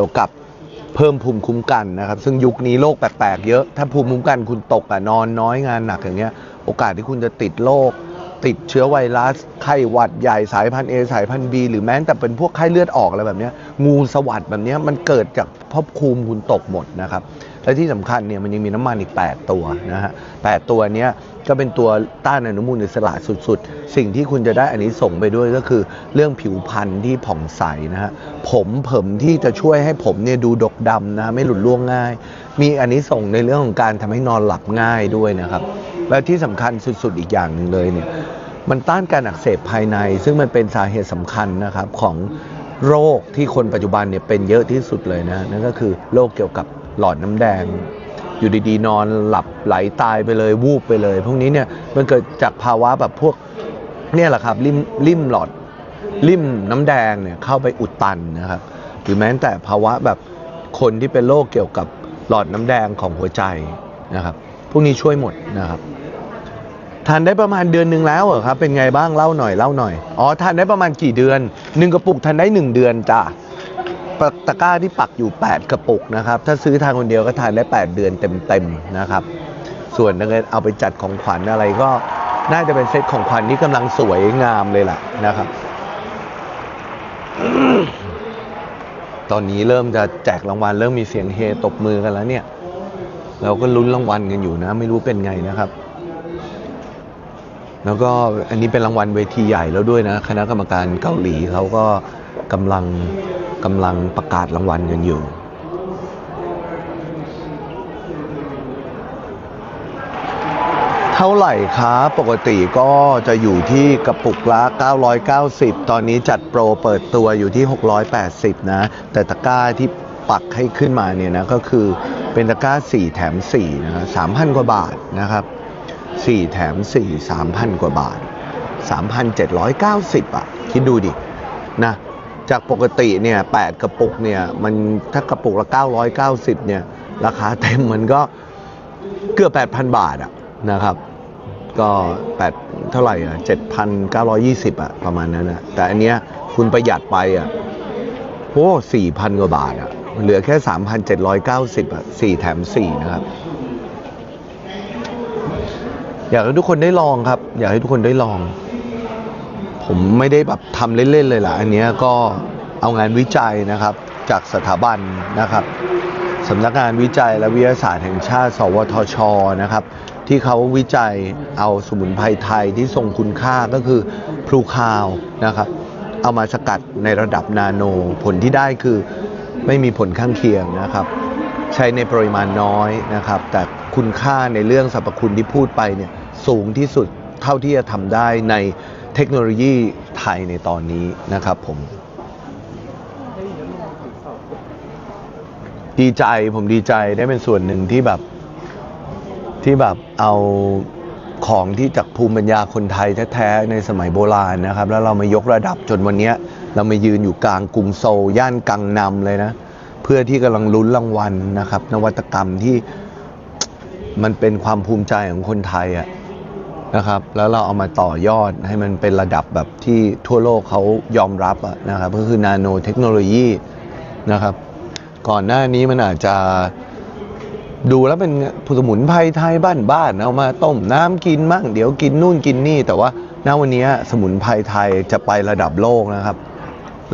เกี่ยวกับเพิ่มภูมิคุ้มกันนะครับ ซึ่งยุคนี้โรคแปลกๆเยอะ ถ้าภูมิคุ้มกันคุณตกอะนอนน้อยงานหนักอย่างเงี้ย โอกาสที่คุณจะติดโรคติดเชื้อไวรัส ไข้หวัดใหญ่สายพันธุ์ A สายพันธุ์ B หรือแม้แต่เป็นพวกไข้เลือดออกอะไรแบบเนี้ยงูสวัสดแบบเนี้ยมันเกิดจากพบภูมิคุณตกหมดนะครับ และที่สำคัญเนี่ยมันยังมีน้ำมันอีก 8 ตัวนะฮะแตัวเนี้ยก็เป็นตัวต้านอนุมูลอิสระสุดๆ สิ่งที่คุณจะได้อันนี้ส่งไปด้วยก็คือเรื่องผิวพรรณที่ผ่องใสนะฮะผมเผมที่จะช่วยให้ผมเนี่ยดูดกดำนะไม่หลุดร่วงง่าย มีอันนี้ส่งในเรื่องของการทำให้นอนหลับง่ายด้วยนะครับและที่สำคัญสุดๆอีกอย่างหนึ่งเลยเนี่ยมันต้านการอักเสบภายใน ซึ่งมันเป็นสาเหตุสำคัญนะครับของโรคที่คนปัจจุบันเนี่ยเป็นเยอะที่สุดเลยนะนั่นก็คือโรคเกี่ยวกับ หลอดน้ำแดง อยู่ดีๆ นอนหลับไหลตายไปเลยวูบไปเลย พวกนี้เนี่ยมันเกิดจากภาวะแบบพวกเนี่ยแหละครับริมริมหลอดริมน้ำแดงเนี่ยเข้าไปอุดตันนะครับหรือแม้แต่ภาวะแบบคนที่เป็นโรคเกี่ยวกับหลอดน้ำแดงของหัวใจนะครับพวกนี้ช่วยหมดนะครับทานได้ประมาณเดือนหนึ่งแล้วเหรอครับ เป็นไงบ้างเล่าหน่อยเล่าหน่อย อ๋อทานได้ประมาณกี่เดือนหนึ่งกระปุกทานได้หนึ่งเดือนจ้ะ ตะกร้าที่ปักอยู่ 8 กระปุกนะครับ ถ้าซื้อทานคนเดียวก็ทานได้ 8 เดือนเต็มๆนะครับ ส่วนถ้าเกิดเอาไปจัดของขวัญอะไรก็น่าจะเป็นเซตของขวัญที่กำลังสวยงามเลยล่ะนะครับ ตอนนี้เริ่มจะแจกรางวัลเริ่มมีเสียงเฮตบมือกันแล้วเนี่ย เราก็ลุ้นรางวัลกันอยู่นะ ไม่รู้เป็นไงนะครับแล้วก็อันนี้เป็นรางวัลเวทีใหญ่แล้วด้วยนะ คณะกรรมการเกาหลีเขาก็ กำลังกำลังประกาศรางวัลกันอยู่ เท่าไหร่ครับปกติก็จะอยู่ที่กระปุกละ 990 ตอนนี้จัดโปรเปิดตัวอยู่ที่ 680 นะ แต่ตะกร้าที่ปักให้ขึ้นมาเนี่ยนะ ก็คือเป็นตะกร้า 4 แถม 4 นะ3,000 กว่าบาทนะครับ 4 แถม 4 3,000 กว่าบาท 3,790อะคิดดูดินะ จากปกติเนี่ย8กระปุกเนี่ยมันถ้ากระปุกละ 990เนี่ยราคาเต็มมันก็เกือบ 8,000 บาทอะนะครับ ก็8เท่าไหร่อะ7,920อะประมาณนั้นอะแต่อันเนี้ยคุณประหยัดไปอะโอ้4,000 กว่าบาทอะเหลือแค่ 3,790อะ4แถม 4 นะครับ อยากให้ทุกคนได้ลองครับ อยากให้ทุกคนได้ลอง ผมไม่ได้แบบทำเล่นๆเลยล่ะ อันนี้ก็เอางานวิจัยนะครับ จากสถาบันนะครับสำนักงานวิจัยและวิทยาศาสตร์แห่งชาติ สวทชนะครับ ที่เขาวิจัยเอาสมุนไพรไทยที่ทรงคุณค่าก็คือพลูคาวนะครับ เอามาสกัดในระดับนาโน ผลที่ได้คือไม่มีผลข้างเคียงนะครับ ใช้ในปริมาณน้อยนะครับ แต่คุณค่าในเรื่องสรรพคุณที่พูดไปเนี่ยสูงที่สุดเท่าที่จะทำได้ใน เทคโนโลยีไทยในตอนนี้นะครับผมดีใจผมดีใจได้เป็นส่วนหนึ่งที่แบบที่แบบเอาของที่จากภูมิปัญญาคนไทยแท้ๆในสมัยโบราณนะครับ แล้วเรามายกระดับจนวันนี้เรามายืนอยู่กลางกรุงโซลย่านกังนำเลยนะ เพื่อที่กำลังลุ้นรางวัลนะครับ นวัตกรรมที่มันเป็นความภูมิใจของคนไทยอะ นะครับแล้วเราเอามาต่อยอดให้มันเป็นระดับแบบที่ทั่วโลกเขายอมรับนะครับก็คือนาโนเทคโนโลยีนะครับ ก่อนหน้านี้มันอาจจะดูแล้วเป็นผสมุนไพรไทยบ้านๆเอามาต้มน้ำกินมั่งเดี๋ยวกินนู่นกินนี่ แต่ว่าณวันนี้สมุนไพรไทยจะไประดับโลกนะครับ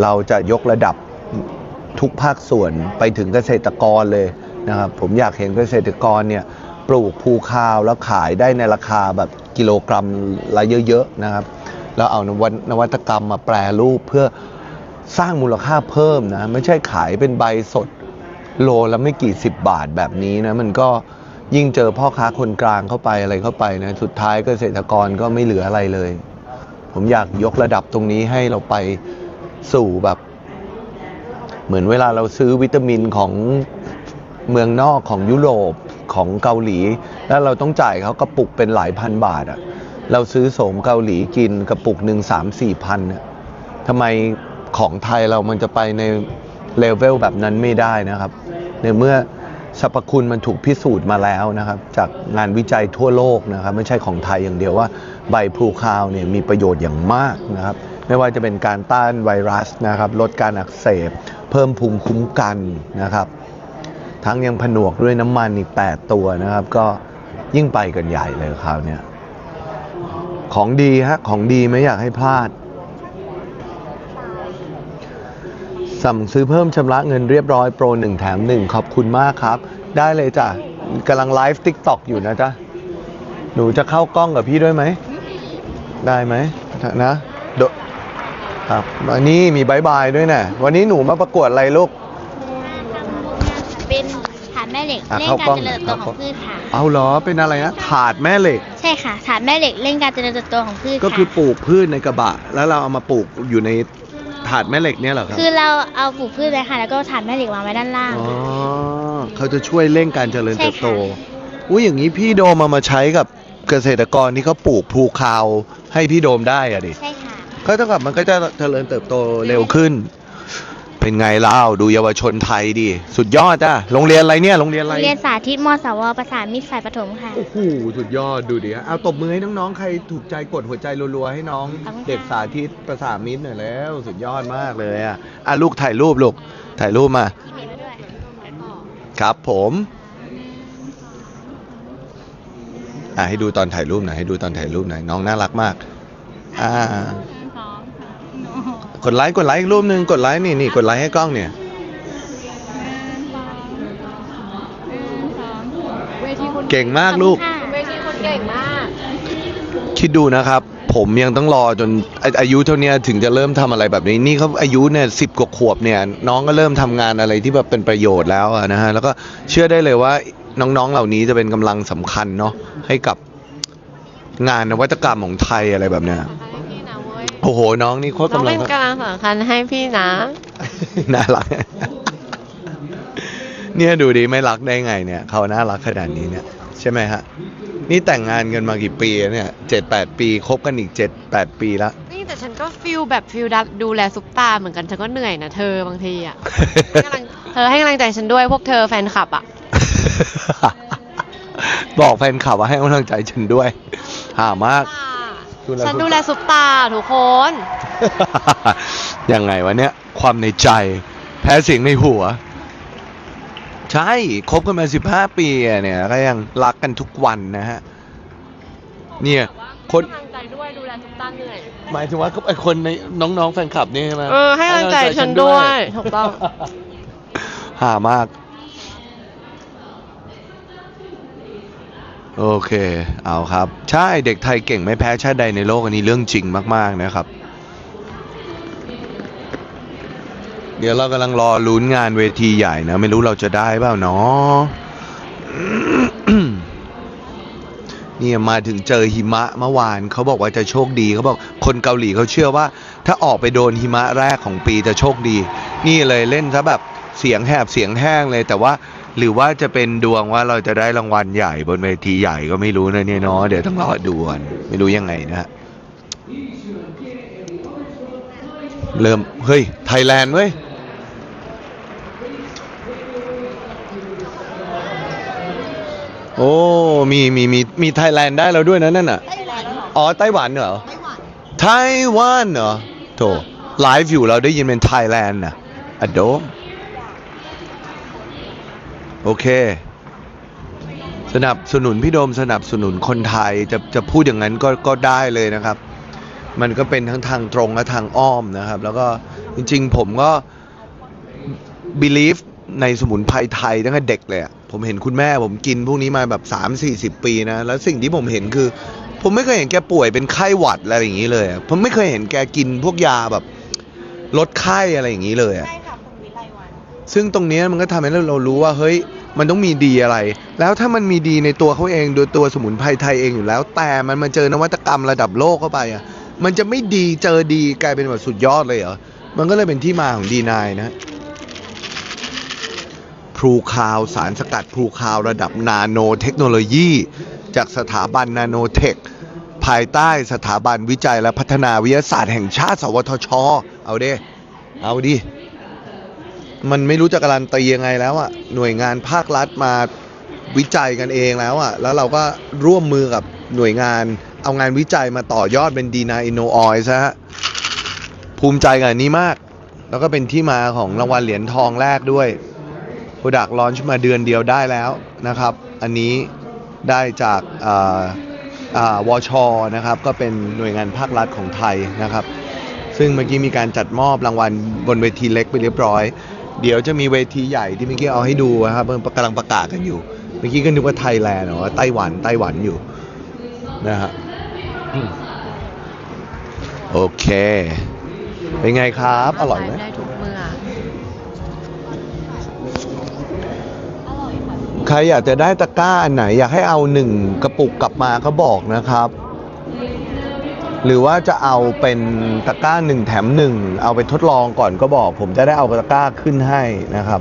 เราจะยกระดับทุกภาคส่วนไปถึงเกษตรกรเลยนะครับ ผมอยากเห็นเกษตรกรเนี่ย ปลูกภูข้าวแล้วขายได้ในราคาแบบกิโลกรัมละเยอะๆนะครับ แล้วเอานวัตนวัตกรรมมาแปรรูปเพื่อสร้างมูลค่าเพิ่มนะไม่ใช่ขายเป็นใบสดโลละไม่กี่สิบบาทแบบนี้นะมันก็ยิ่งเจอพ่อค้าคนกลางเข้าไปอะไรเข้าไปนะสุดท้ายเกษตรกรก็ไม่เหลืออะไรเลย ผมอยากยกระดับตรงนี้ให้เราไปสู่แบบ เหมือนเวลาเราซื้อวิตามินของเมืองนอกของยุโรป ของเกาหลี แล้วเราต้องจ่ายเขากระปุกเป็นหลายพันบาทอะเราซื้อโสมเกาหลีกินกระปุกหนึ่งสามสี่พันทำไมของไทยเรามันจะไปในเลเวลแบบนั้นไม่ได้นะครับ ในเมื่อสรรพคุณมันถูกพิสูจน์มาแล้วนะครับ จากงานวิจัยทั่วโลกนะครับ ไม่ใช่ของไทยอย่างเดียวว่าใบพลูคาวเนี่ยมีประโยชน์อย่างมากนะครับ ไม่ว่าจะเป็นการต้านไวรัสนะครับ ลดการอักเสบ เพิ่มภูมิคุ้มกันนะครับ ทั้งยังผนวกด้วยน้ำมันอีก 8 ตัวนะครับ ก็ยิ่งไปกันใหญ่เลยคราวนี้ของดีฮะ ของดีไม่อยากให้พลาด สั่งซื้อเพิ่มชำระเงินเรียบร้อยโปร1แถม1ขอบคุณมากครับ ได้เลยจ้ะกำลังไลฟ์ t ิ k t o k อยู่นะจ๊ะ หนูจะเข้ากล้องกับพี่ด้วยไหม ได้ไหมนะครับวันนี้มีบายบายด้วยนะ วันนี้หนูมาประกวดอะไรลูก เป็นฐานแม่เหล็กอะเร่งเข้าการกล้องเจริญเติบโตเข้าของพืชค่ะ เอาเหรอเป็นอะไรนะถาดแม่เหล็ก ใช่ค่ะฐานแม่เหล็กเร่งการเจริญเติบโตของพืชก็ค่ะคือปลูกพืชในกระบะ แล้วเราเอามาปลูกอยู่ในถาดแม่เหล็กเนี่ยเหรอครับคือเราเอาปลูกพืชเลยค่ะแล้วก็ฐานแม่เหล็กวางไว้ด้านล่าง อ๋อเขาจะช่วยเร่งการเจริญใช่เติบโตค่ะอุ้ยอย่างนี้พี่โดมมามาใช้กับเกษตรกรที่เขาปลูกภูคาวให้พี่โดมได้อะดิใช่ค่ะ ก็เท่ากับมันก็จะเจริญเติบโตเร็วขึ้น เป็นไงเล่าดูเยาวชนไทยดิสุดยอดจ้ะโรงเรียนอะไรเนี่ยโรงเรียนอะไรเรียนสาธิตมสวประสานมิตรฝ่ายปฐมค่ะ โอ้โหสุดยอดดูดิเอาตบมือให้น้องๆใครถูกใจกดหัวใจรัวๆให้น้องขอบคุณค่ะ เด็กสาธิตประสานมิตรหน่อยแล้วสุดยอดมากเลยอะอะลูกถ่ายรูปลูกถ่ายรูปมาที่มีมาด้วยครับผมอะให้ดูตอนถ่ายรูปหน่อยให้ดูตอนถ่ายรูปหน่อยน้องน่ารักมาก อ่า กดไลค์กดไลค์อีกรูปหนึ่งกดไลค์นี่นี่กดไลค์ให้กล้องเนี่ย เก่งมากลูกขอบคุณค่ะเวทีคนเก่งมาก คิดดูนะครับ ผมยังต้องรอจนอาอายุเท่าเนี้ยถึงจะเริ่มทำอะไรแบบนี้ นี่เขาอายุเนี่ยสิบกว่าขวบเนี่ย น้องก็เริ่มทำงานอะไรที่แบบเป็นประโยชน์แล้วอะนะฮะแล้วก็เชื่อได้เลยว่าน้องๆเหล่านี้จะเป็นกำลังสำคัญเนาะให้กับงานนวัตกรรมของไทยอะไรแบบเนี้ยให้พี่นะเว้ย โอ้โห น้องนี่โคตรน้องกำลัเป็ง นกำลังสำคัญให้พี่นะ น่ารัก เนี่ยดูดีไม่รักได้ไงเนี่ย เขาน่ารักขนาดนี้เนี่ย ใช่ไหมฮะ นี่แต่งงานกันมากี่ปีแล้วเนี่ยเจ็ดแปดปีคบกันอีกเจ็ดแปดปีแล้วนี่แต่ฉันก็ฟิลแบบฟิลดับดูแลซุปตาเหมือนกันฉันก็เหนื่อยนะเธอบางทีอะ ให้กำลังเธอให้กำลังใจฉันด้วยพวกเธอแฟนคลับอะ บอกแฟนคลับว่าให้กำลังใจฉันด้วย หามาก ดูแลฉันซุปตาดูแลซุปตาทุกคน ยังไงวะเนี่ย ความในใจ แพ้เสียงในหัว ใช่คบกันมาสิบห้าปีอะเนี่ยก็ยังรักกันทุกวันนะฮะ เนี่ย คนให้กำลังใจด้วยดูแลซุปตาเหนื่อย หมายถึงว่าไอคนในน้องๆแฟนคลับนี่ใช่ไหมเออให้กำลังใจฉันด้วยถูกต้อง หามาก โอเค เอาครับ ใช่เด็กไทยเก่งไม่แพ้ชาติใดในโลกอันนี้เรื่องจริงมาก ๆ นะครับ เดี๋ยวเรากำลังรอลุ้นงานเวทีใหญ่นะ ไม่รู้เราจะได้เปล่าเนาะเนี่ยมาถึงเจอหิมะเมื่อวานเขาบอกว่าจะโชคดีเขาบอกคนเกาหลีเขาเชื่อว่า ถ้าออกไปโดนหิมะแรกของปีจะโชคดี นี่เลยเล่นซะแบบเสียงแหบเสียงแห้งเลยแต่ว่า หรือว่าจะเป็นดวงว่าเราจะได้รางวัลใหญ่บนเวทีใหญ่ก็ไม่รู้นะเนี่ยเนาะเดี๋ยวต้องรอดูกันไม่รู้ยังไงนะฮะเริ่มเฮ้ยไทยแลนด์เว้ยโอ้มีมีมีมีไทยแลนด์ได้แล้วด้วยนะนั่นน่ะอ๋อไต้หวันเหรอไต้หวันเหรอโถไลฟ์อยู่เราได้ยินเป็นไทยแลนด์น่ะอะโดม โอเค สนับสนุนพี่โดมสนับสนุนคนไทยจะจะพูดอย่างนั้นก็ก็ได้เลยนะครับ มันก็เป็นทั้งทางตรงและทางอ้อมนะครับ แล้วก็จริง ๆ ผมก็ believe ในสมุนไพรไทยตั้งแต่เด็กเลยอะผมเห็นคุณแม่ผมกินพวกนี้มาแบบ 3 4 0 ปีนะ แล้วสิ่งที่ผมเห็นคือ ผมไม่เคยเห็นแกป่วยเป็นไข้หวัดอะไรอย่างนี้เลย ผมไม่เคยเห็นแกกินพวกยาแบบลดไข้อะไรอย่างนี้เลยอะ ซึ่งตรงนี้มันก็ทำให้เรารู้ว่าเฮ้ยมันต้องมีดีอะไร แล้วถ้ามันมีดีในตัวเขาเองโดยตัวสมุนไพรไทยเองอยู่แล้ว แต่มันมาเจอนวัตกรรมระดับโลกเข้าไปอะมันจะไม่ดีเจอดีกลายเป็นแบบสุดยอดเลยเหรอ มันก็เลยเป็นที่มาของดีนายนะพลูคาวสารสกัดพลูคาวระดับนาโนเทคโนโลยี จากสถาบันนาโนเทค ภายใต้สถาบันวิจัยและพัฒนาวิทยาศาสตร์แห่งชาติ สวทช เอาเด้เอาดิ มันไม่รู้จะการันตียังไงแล้วอะหน่วยงานภาครัฐมาวิจัยกันเองแล้วอะแล้วเราก็ร่วมมือกับหน่วยงาน เอางานวิจัยมาต่อยอดเป็นดีนาอินโนออยซะฮะภูมิใจกับอันนี้มาก แล้วก็เป็นที่มาของรางวัลเหรียญทองแรกด้วยโปรดักต์ลอนช์มาเดือนเดียวได้แล้วนะครับ อันนี้ได้จากอ่ออ่าวชนะครับ ก็เป็นหน่วยงานภาครัฐของไทยนะครับ ซึ่งเมื่อกี้มีการจัดมอบรางวัลบนเวทีเล็กไปเรียบร้อย เดี๋ยวจะมีเวทีใหญ่ที่เมื่อกี้เอาให้ดูนะครับมันกำลังประกาศกันอยู่ เมื่อกี้ก็นึกว่าไทยแลนด์หรอว่าไต้หวันไต้หวันอยู่นะฮะโอเค เป็นไงครับ อร่อยไหมได้ทุกมื่อใครอยากจะได้ตะกร้าอันไหน อยากให้เอาหนึ่งกระปุกกลับมาก็บอกนะครับ หรือว่าจะเอาเป็นตะกร้าหนึ่งแถมหนึ่งเอาไปทดลองก่อนก็บอก ผมจะได้เอาตะกร้าขึ้นให้นะครับ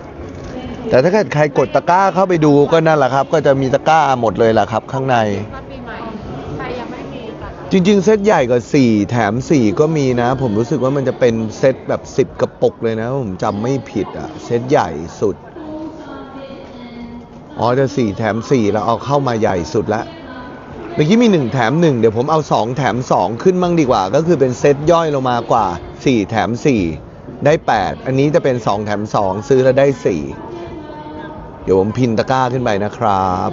แต่ถ้าเกิดใครกดตะกร้าเข้าไปดูก็นั่นแหละครับ ก็จะมีตะกร้าหมดเลยแหละครับ ข้างในปีใหม่ใครยังไม่ได้มีบัตรจริง ๆ เซตใหญ่กว่า4แถม 4 ก็มีนะ ผมรู้สึกว่ามันจะเป็นเซตแบบ 10 กระปุกเลยนะ ผมจำไม่ผิดอะเซตใหญ่สุดอ๋อจะ4แถม4แล้วเอาเข้ามาใหญ่สุดละ เมื่อกี้มี 1 แถม 1 เดี๋ยวผมเอา 2 แถม 2 ขึ้นมั่งดีกว่า ก็คือเป็นเซตย่อยลงมากว่า 4 แถม 4 ได้ 8 อันนี้จะเป็น 2 แถม 2 ซื้อแล้วได้ 4 เดี๋ยวผมพินตะกร้าขึ้นไปนะครับ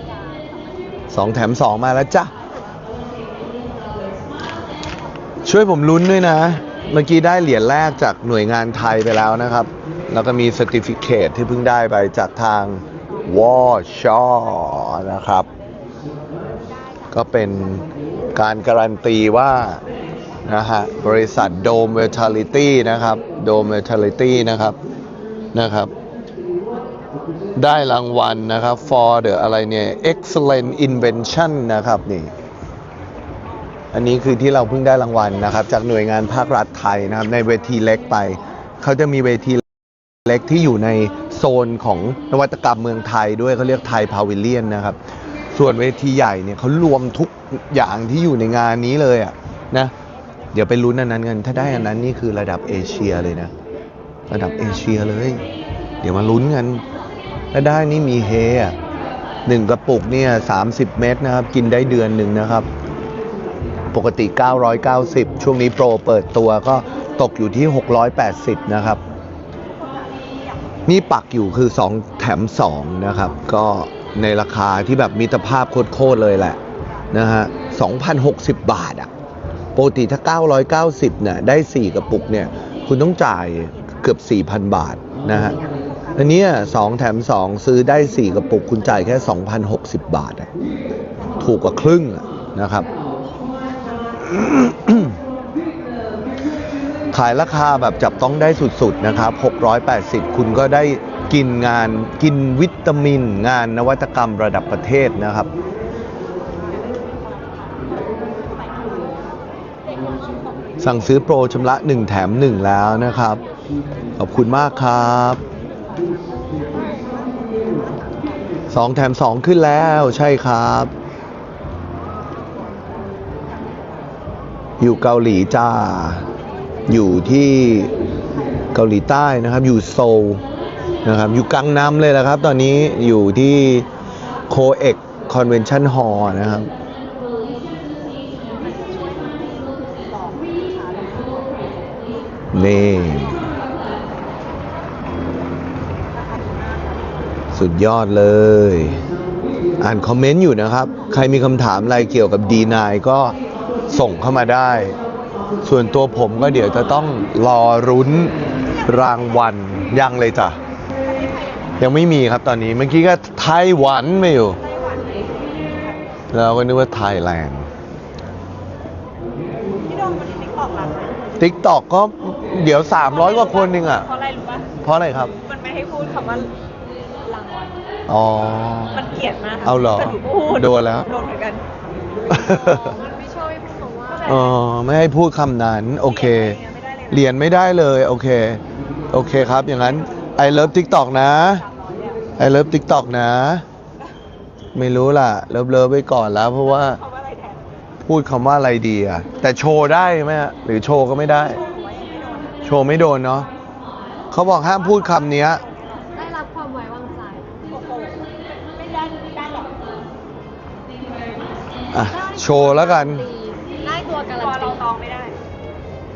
2 แถม 2 มาแล้วจ้ะ ช่วยผมลุ้นด้วยนะ เมื่อกี้ได้เหรียญแรกจากหน่วยงานไทยไปแล้วนะครับ แล้วก็มีสติฟิเคตที่เพิ่งได้ไปจากทางวอชอนะครับ ก็เป็นการการันตีว่านะฮะบริษัทโดมเวท a ลิตี้นะครับโดมเวท a ลิตี้นะครับนะครับ ได้รางวัลนะครับ for the อะไรเนี่ย excellent invention นะครับนี่อันนี้คือที่เราเพิ่งได้รางวัลนะครับ จากหน่วยงานภาครัฐไทยนะครับ ในเวทีเล็กไป เขาจะมีเวทีเล็กที่อยู่ในโซนของนวัตกรรมเมืองไทยด้วยเขาเรียกไทยพาวิเลียนนะครับ ส่วนเวทีใหญ่เนี่ยเขารวมทุกอย่างที่อยู่ในงานนี้เลยอะนะ เดี๋ยวไปลุ้นอันนั้นกัน ถ้าได้อันนั้นนี่คือระดับเอเชียเลยนะ ระดับเอเชียเลย เดี๋ยวมาลุ้นกัน ถ้าได้นี่มีเฮอะหนึ่งกระปุกเนี่ย30เม็ดนะครับ กินได้เดือนหนึ่งนะครับ ปกติ 990 ช่วงนี้โปรเปิดตัวก็ตกอยู่ที่ 680 นะครับ นี่ปักอยู่คือ 2 แถม 2 นะครับ ก็ ในราคาที่แบบมิตรภาพโคตรเลยแหละนะฮะ2,060 บาทอะปกติถ้า 990เนี่ยได้ 4 กระปุกเนี่ย คุณต้องจ่ายเกือบ 4,000 บาทนะฮะอันนี้ย2แถม 2 ซื้อได้ 4 กระปุก คุณจ่ายแค่ 2,060 บาทอะถูกกว่าครึ่งนะครับ ขายราคาแบบจับต้องได้สุดๆนะครับ 680 คุณก็ได้ กินงานกินวิตามิน งานนวัตกรรมระดับประเทศนะครับ สั่งซื้อโปรชำระ 1 แถม 1 แล้วนะครับ ขอบคุณมากครับ 2 แถม 2 ขึ้นแล้วใช่ครับ อยู่เกาหลีจ้า อยู่ที่เกาหลีใต้นะครับ อยู่โซล นะครับอยู่กังน้ำเลยแหละครับ ตอนนี้อยู่ที่โคเอ็กคอนเวนชั่นฮอลนะครับนี่สุดยอดเลย อ่านคอมเมนต์อยู่นะครับ ใครมีคำถามอะไรเกี่ยวกับดีนายก็ส่งเข้ามาได้ ส่วนตัวผมก็เดี๋ยวจะต้องรอรุ้นรางวัลยังเลยจ้ะ ยังไม่มีครับตอนนี้ เมื่อกี้ก็ไต้หวันไม่อยู่ เราก็นึกว่าไทยแลนด์พี่โดมวันนี้ติ๊กตอกรันไหมติ๊กตอกก็เดี๋ยว 300 กว่าคนเองอะ เพราะอะไรรู้ป่ะเพราะอะไรครับ มันไม่ให้พูดคำว่ารางวัลอ๋อ มันเกลียดมากเอาเหรอแต่หนูพูดโดนแล้ว โดนเหมือนกันมันไม่ช่วยพูดคำว่าอ๋อไม่ให้พูดคำนั้น โอเคเหรียญไม่ได้เลย โอเค โอเคครับ อย่างนั้น I love TikTok นะ I love TikTok นะ ไม่รู้ล่ะ เลิฟเลิฟไว้ก่อนแล้ว เพราะว่าเขาว่าอะไรแทนพูดคำว่าอะไรดีอะแต่โชว์ได้ไหมฮะหรือโชว์ก็ไม่ได้ โชว์ไม่โดนเนาะเขาบอกห้ามพูดคำเนี้ยได้รับความไว้วางใจโอ้โหไม่ได้ไม่ได้หรอกอะโชว์แล้วกันได้ตัวการัตัวนเราตีตองไม่ได้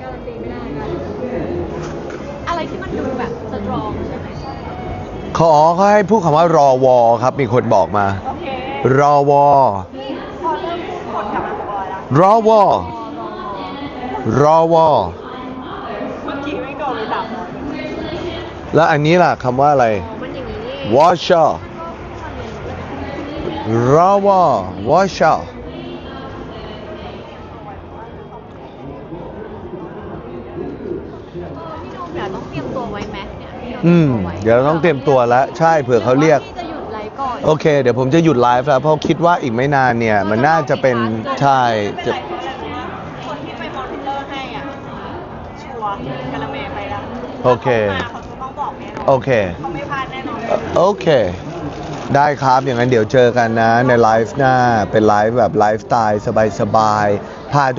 การันตีไม่ได้กันอะไรที่มันดูแบบสตรองใช่ไหมเขาอ๋อเขาให้พูดคำว่ารอวอครับ มีคนบอกมา โอเครอวอนี่พอเริ่มพูดคนกลับมาสปอยแล้วรอวอรอวอเมื่อกี้ไม่โดนเลยสามร้อยแล้วอันนี้ล่ะคำว่าอะไรมันอย่างนี้นี่วอชอรอวอวอชอ พี่โนมเดี๋ยวต้องเตรียมตัวไว้ไหมเนี่ยพี่โนอืม ตรียตัวไว้เดี๋ยวเราต้องเตรียมตัวแล้ว ใช่เผื่อเขาเรียก พี่จะหยุดไลฟ์ก่อนโอเค เดี๋ยวผมจะหยุดไลฟ์แล้ว เพราะคิดว่าอีกไม่นานเนี่ย มันน่าจะเป็นใช่ไม่เป็นจะไรเพราะอะไรรู้ว่าคนที่ไปมอนิเตอร์ให้อะชัวร์กะละเมไปแล้วโอเคถ้าเขามาเขาจะต้องบอกแน่นอนโอเค เขาไม่พลาดแน่นอนเอ่อโอเค ได้ครับ อย่างนั้นเดี๋ยวเจอกันนะ ในไลฟ์หน้า เป็นไลฟ์แบบไลฟ์สไตล์สบายๆพาทุก